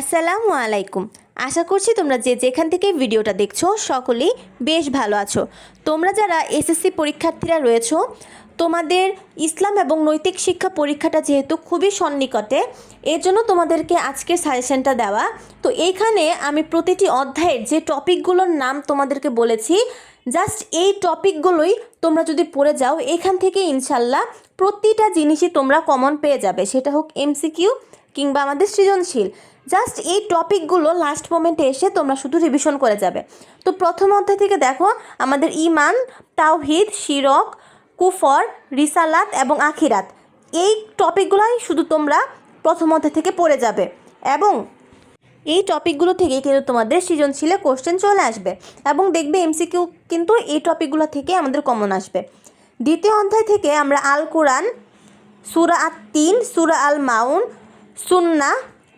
আসসালামু আলাইকুম। আশা করছি তোমরা যে যেখান থেকে ভিডিওটা দেখছ সকলেই বেশ ভালো আছো। তোমরা যারা এসএসসি পরীক্ষার্থীরা রয়েছো, তোমাদের ইসলাম এবং নৈতিক শিক্ষা পরীক্ষাটা যেহেতু খুবই সন্নিকটে এর জন্য তোমাদেরকে আজকের সাজেশনটা দেওয়া। তো এইখানে আমি প্রতিটি অধ্যায়ের যে টপিকগুলোর নাম তোমাদেরকে বলেছি, জাস্ট এই টপিকগুলোই তোমরা যদি পড়ে যাও, এখান থেকে ইনশাল্লাহ প্রতিটা জিনিসই তোমরা কমন পেয়ে যাবে। সেটা হোক এমসিকিউ কিংবা আমাদের সৃজনশীল। জাস্ট এই টপিকগুলো লাস্ট মোমেন্টে এসে তোমরা শুধু রিভিশন করে যাবে। তো প্রথম অধ্যায় থেকে দেখো, আমাদের ইমান তাওহিদ, শিরক, কুফর, রিসালাত এবং আখিরাত। এই টপিকগুলোই শুধু তোমরা প্রথম অধ্যায় থেকে পড়ে যাবে এবং এই টপিকগুলো থেকে কিন্তু তোমাদের সৃজনশীলে কোশ্চেন চলে আসবে এবং দেখবে এমসিকিউ কিন্তু এই টপিকগুলো থেকে আমাদের কমন আসবে। দ্বিতীয় অধ্যায় থেকে আমরা আল কোরআন সুরা আত তিন সুরা আল মাউন সুন্না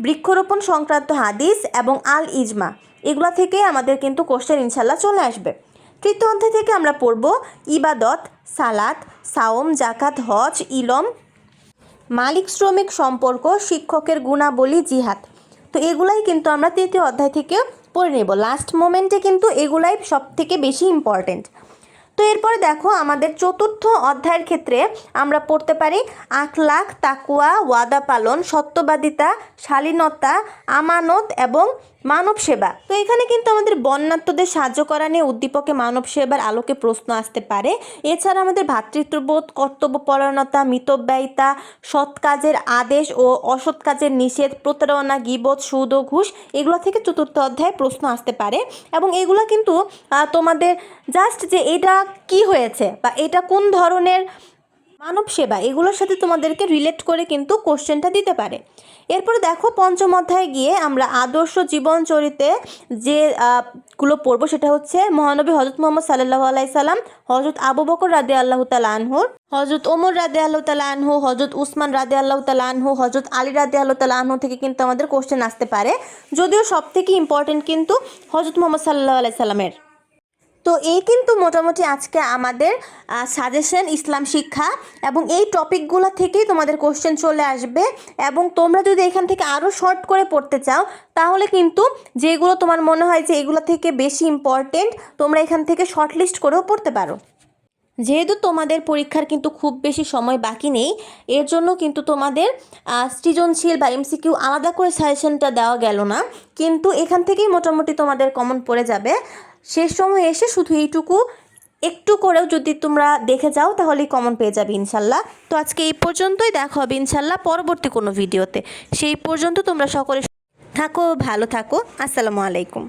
বৃক্ষরোপণ সংক্রান্ত হাদিস এবং আল ইজমা। এগুলো থেকে আমাদের কিন্তু কোশ্চেন ইনশাল্লাহ চলে আসবে। তৃতীয় অধ্যায় থেকে আমরা পড়ব, ইবাদত, সালাত, সাওম জাকাত হজ, ইলম, মালিক শ্রমিক সম্পর্ক, শিক্ষকের গুণাবলী, জিহাদ। তো এগুলাই কিন্তু আমরা তৃতীয় অধ্যায় থেকে পড়ে নেব। লাস্ট মোমেন্টে কিন্তু এগুলাই সব থেকে বেশি ইম্পর্টেন্ট তো এরপরে দেখো আমাদের চতুর্থ অধ্যায়ের ক্ষেত্রে আমরা পড়তে পারি, আখলাখ, তাকুয়া, ওয়াদা পালন, সত্যবাদিতা, শালীনতা, আমানত এবং মানব সেবা। তো এখানে কিন্তু আমাদের বন্যাত্মদের সাহায্য করা নিয়ে উদ্দীপকে মানব সেবার আলোকে প্রশ্ন আসতে পারে। এছাড়া আমাদের ভ্রাতৃত্ববোধ কর্তব্যপরায়ণতা, মিতব্যয়িতা, সৎ কাজের আদেশ ও অসৎ কাজের নিষেধ, প্রতারণা, গিবত, সুদ ও ঘুষ, এগুলো থেকে চতুর্থ অধ্যায়ে প্রশ্ন আসতে পারে। এবং এগুলো কিন্তু তোমাদের জাস্ট যে এটা কি হয়েছে বা এটা কোন ধরনের মানব সেবা, এগুলোর সাথে তোমাদেরকে রিলেট করে কিন্তু কোশ্চেনটা দিতে পারে। এরপরে দেখো, পঞ্চম অধ্যায়ে গিয়ে আমরা আদর্শ জীবন চরিতে যে গুলো পড়ব সেটা হচ্ছে মহানবী হজরত মোহাম্মদ সাল্লাহ আলাই সাল্লাম হজরত আবু বকর রাদে আল্লাহ তালা আনহুর হজরত ওমর রাদে আল্লাহ তালা আনহু হজরত উসমান রাদে আল্লাহ তালা আনহু হজরত আলী রাদে আল্লাহ তালা আনহু থেকে কিন্তু আমাদের কোশ্চেন আসতে পারে। যদিও সব থেকে ইম্পর্টেন্ট কিন্তু হজরত মোহাম্মদ সাল্লাহ আলাই সাল্লামের। তো এই কিন্তু মোটামুটি আজকে আমাদের সাজেশন ইসলাম শিক্ষা এবং এই টপিকগুলো থেকেই তোমাদের কোশ্চেন চলে আসবে এবং তোমরা যদি এখান থেকে আরও শর্ট করে পড়তে চাও, তাহলে কিন্তু যেগুলো তোমার মনে হয় যে এগুলো থেকে বেশি ইম্পর্টেন্ট তোমরা এখান থেকে শর্ট লিস্ট করেও পড়তে পারো। যেহেতু তোমাদের পরীক্ষার কিন্তু খুব বেশি সময় বাকি নেই, এর জন্য কিন্তু তোমাদের সৃজনশীল বা এমসিকিউ আলাদা করে সাজেশনটা দেওয়া গেল না। কিন্তু এখান থেকেই মোটামুটি তোমাদের কমন পড়ে যাবে। শেষ সময় এসে শুধু এইটুকু। একটু করেও যদি তোমরা দেখে যাও, তাহলেই কমন পেয়ে যাবে ইনশাল্লাহ। তো আজকে এই পর্যন্তই, দেখা হবে ইনশাল্লাহ পরবর্তী কোনো ভিডিওতে। সেই পর্যন্ত তোমরা সকলে থাকো, ভালো থাকো। আসসালামু আলাইকুম।